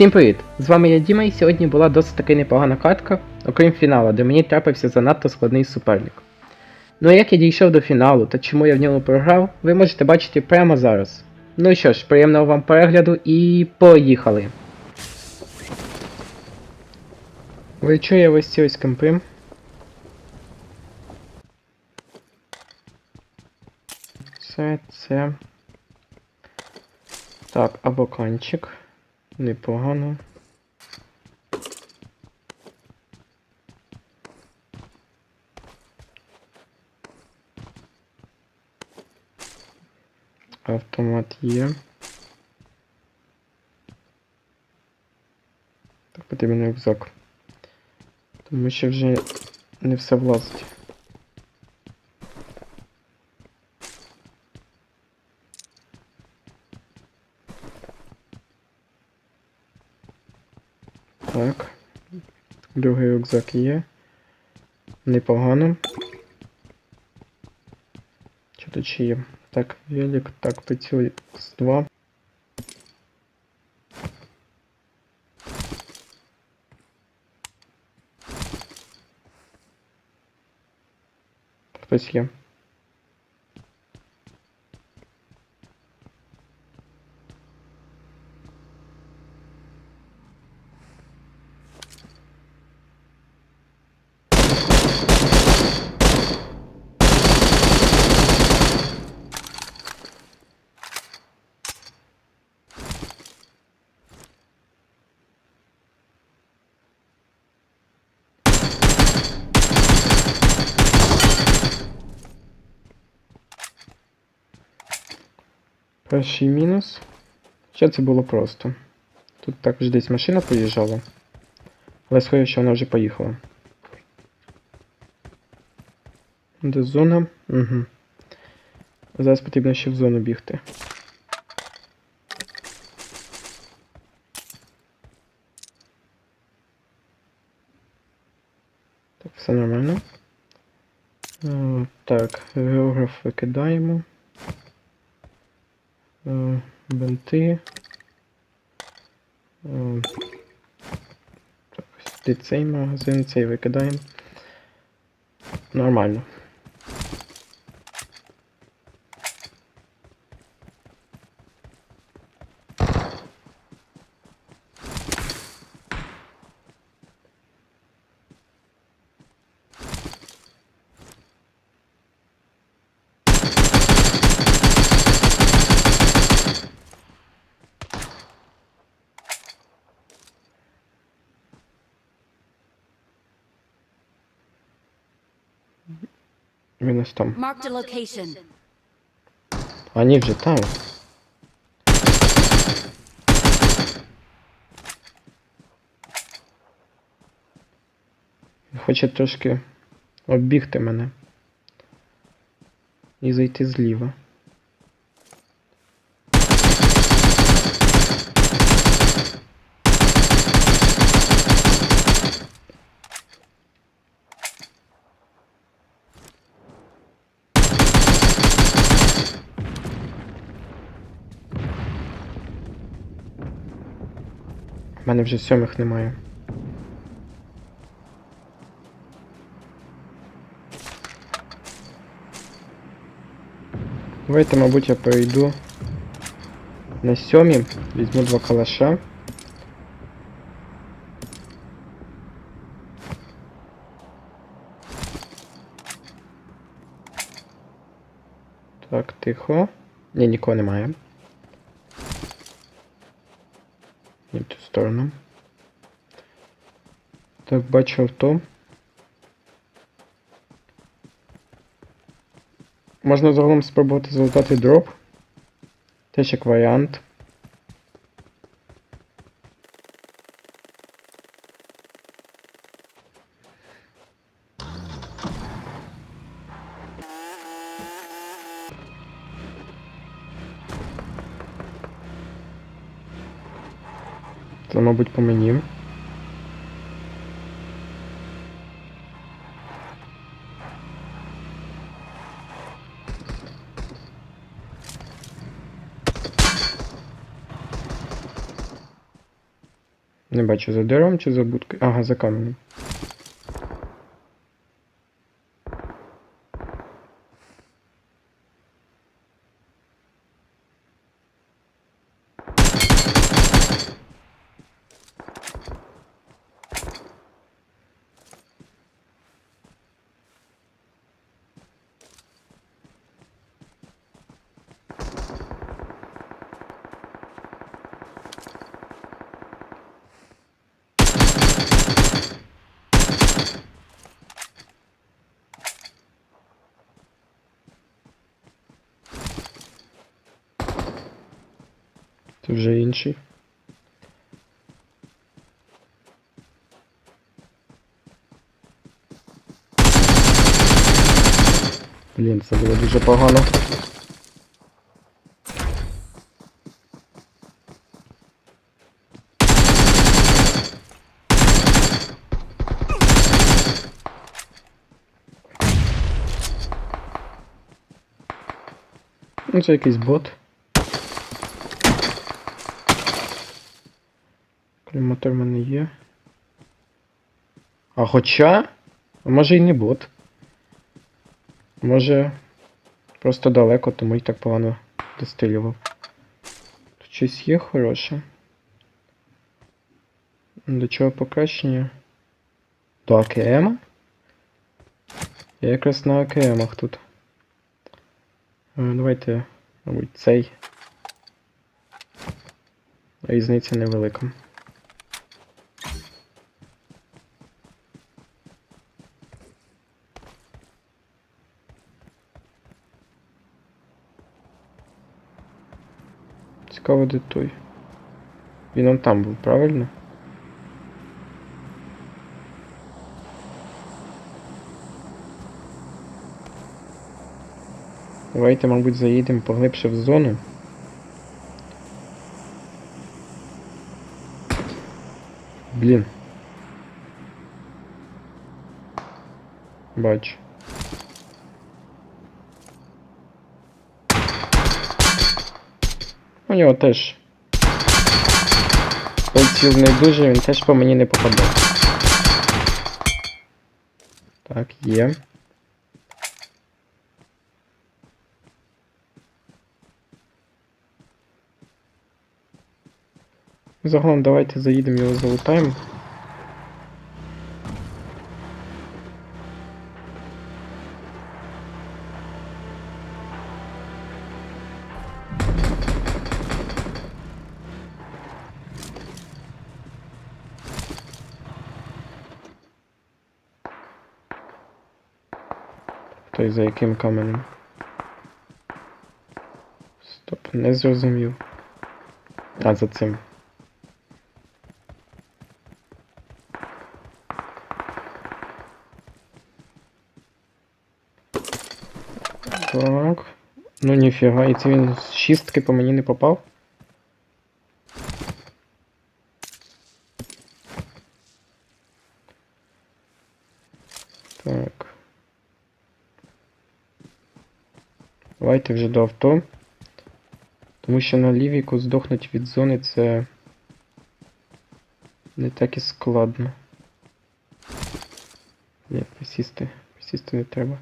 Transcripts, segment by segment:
Всім привіт! З вами я Діма, і сьогодні була досить таки непогана катка, окрім фіналу, де мені трапився занадто складний суперник. Ну а як я дійшов до фіналу та чому я в ньому програв, ви можете бачити прямо зараз. Ну що ж, приємного вам перегляду і поїхали! Ви чує ось ці ось кемпи. Це це. Так, абоканчик. Непогано. Автомат є. Так потрібен рюкзак. Тому що вже не все влазить. Так. Другий рюкзак є. Непогано. Що тут ще є? Так, велик, так, приціль з 2. Хтось є. Перший мінус. Ще це було просто. Тут також десь машина поїжджала. Але схоже, що вона вже поїхала. Де зона? Угу. Зараз потрібно ще в зону бігти. Так, все нормально. Е, Так, географ викидаємо. Е, Бенти. Е, Так, цей магазин, цей викидаємо. Нормально. Мінус там. Marked a location. Они вже там. Хоче трошки оббігти мене. І зайти зліва. мене вже сьомих немає. Давайте, мабуть, я перейду на сьомі, візьму два калаша. Так, тихо. Ні, нікого немає. Сторону. Так, бачу авто. Можна загалом спробувати залутати дроп. Теж як варіант. Це, мабуть, по мені. Не бачу, за деревом чи за будкою. Ага, за каменем. Це вже інший. Блін, це було дуже погано. Ну, це якийсь бот. Кліматор в мене є. А хоча. Може і не бот. Може. Просто далеко, тому й так погано дострілював. Тут щось є хороше. До чого покращення? До АКМ? Я якраз на АКМах тут. Е, Давайте, мабуть, цей. Різниця невелика. Де той. Він он там був, правильно? Давайте, мабуть, заїдемо поглибше в зону. Блін. Бачу. У нього теж. Приціл не дуже, він теж по мені не попаде. Так, є. Загалом давайте заїдемо його залутаємо. Той за яким каменем? Стоп, не зрозумів. А, за цим. Так. Ну ніфіга, і це він з шістки по мені не попав. Так. Давайте вже до авто. Тому що на лівіку здохнуть від зони це не так і складно. Ні, посісти. Присісти не треба.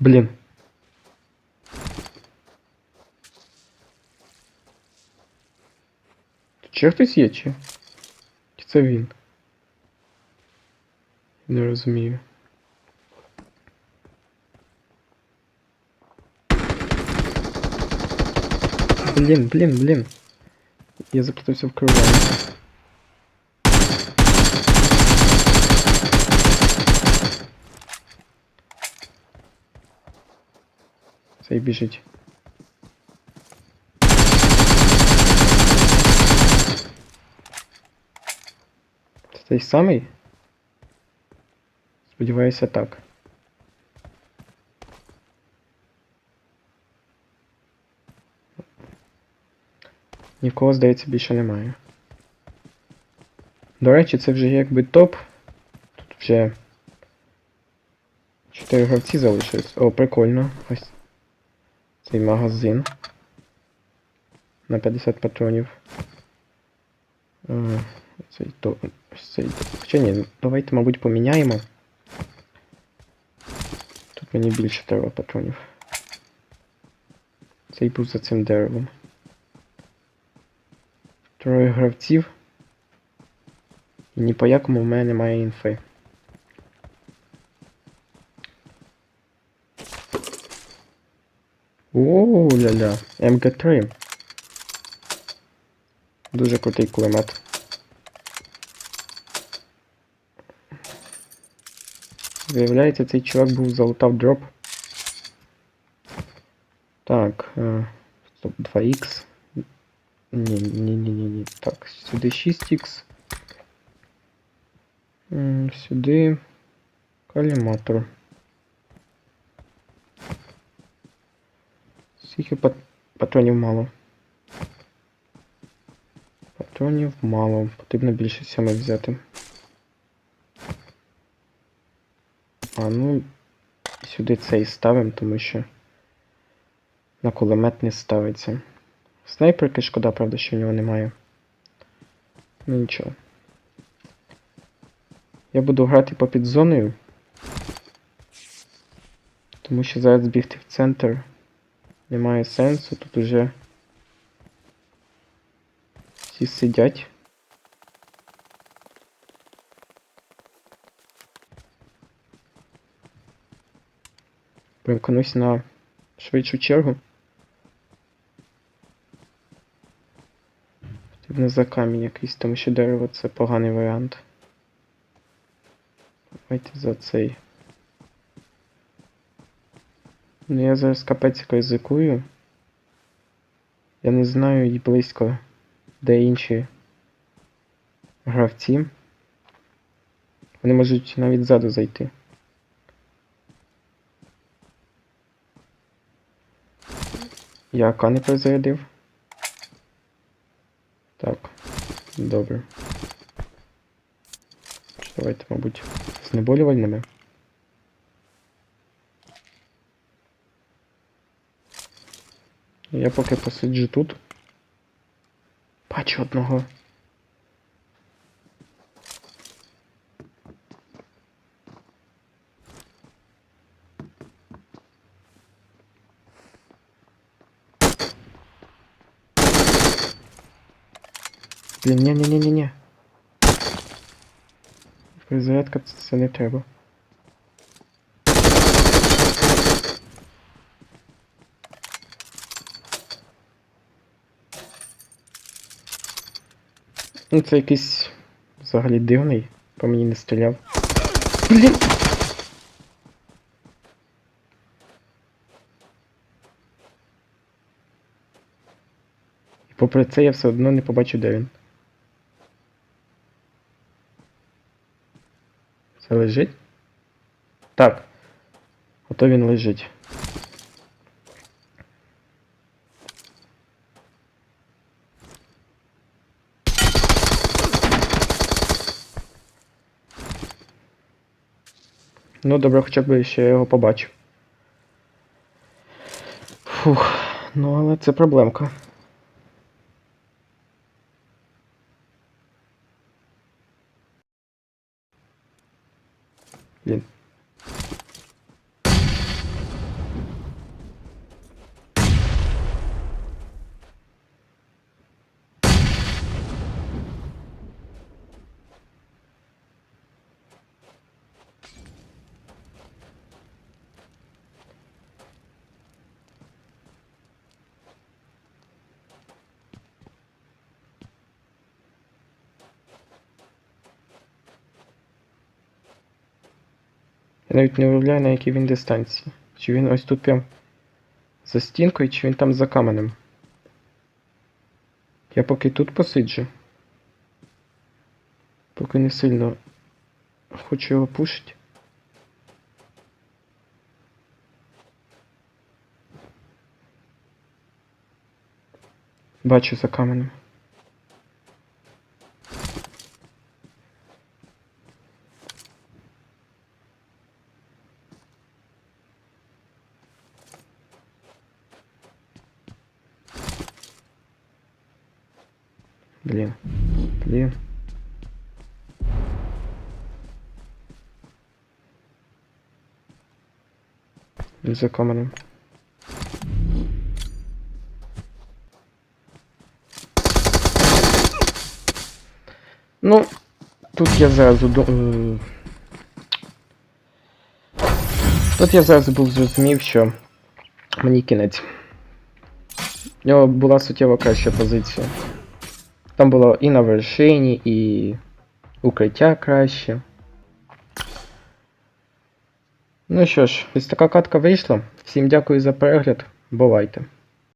Блін. Тут ще хтось є, чи? Чи це він? Не розумію. Блін, блін, блін. Я заплутався в керуванні. Цей біжить. Це той самий? Сподіваюся, так. Нікого, здається, більше немає. До речі, це вже якби топ. Тут вже 4 гравці залишились. О, прикольно. Ось цей магазин. На 50 патронів. Е, Цей то. Цей. Хоча ні, давайте, мабуть, поміняємо. Тут мені більше треба патронів. Цей був за цим деревом. Троє гравців. І ні по якому в мене немає інфи. Оу, ля-ля, МГ3. Дуже крутий кулемет. Виявляється, цей чувак був залутав дроп. Так, е, стоп, 2х. Ні, ні, ні, ні, ні. Так, сюди 6х. М, Сюди каліматор. Скільки пат... патронів мало? Патронів мало. Потрібно більше сьоми взяти. А ну сюди цей ставимо, тому що на кулемет не ставиться. Снайперки шкода, правда, що в нього немає. Ну нічого. Я буду грати по підзоною. Тому що зараз бігти в центр немає сенсу, тут уже всі сидять. Примкнусь на швидшу чергу. Потрібно за камінь якийсь, тому що дерево це поганий варіант. Давайте за цей. Ну я зараз капець ризикую. Я не знаю і близько, де інші гравці. Вони можуть навіть ззаду зайти. Я АК не перезарядив. Так, добре. Давайте, мабуть, знеболювальними. Я поки посиджу тут. Бачу одного. Блін, ні-ні-ні-ні-ні. Перезарядка це, це не треба. Ну, це якийсь взагалі дивний, по мені не стріляв. Блін! І попри це я все одно не побачу, де він. Це лежить? Так. Ото він лежить. Ну, добре, хоча б ще я його побачив. Фух, ну але це проблемка. Блін. Навіть не уявляю, на якій він дистанції. Чи він ось тут прям за стінкою, чи він там за каменем. Я поки тут посиджу. Поки не сильно хочу його пушити. Бачу за каменем. За каменем. Ну, тут я зразу е, Тут я зразу був зрозумів, що мені кінець. У нього була суттєво краща позиція. Там було і на вершині, і укриття краще. Ну що ж, ось така катка вийшла. Всім дякую за перегляд. Бувайте.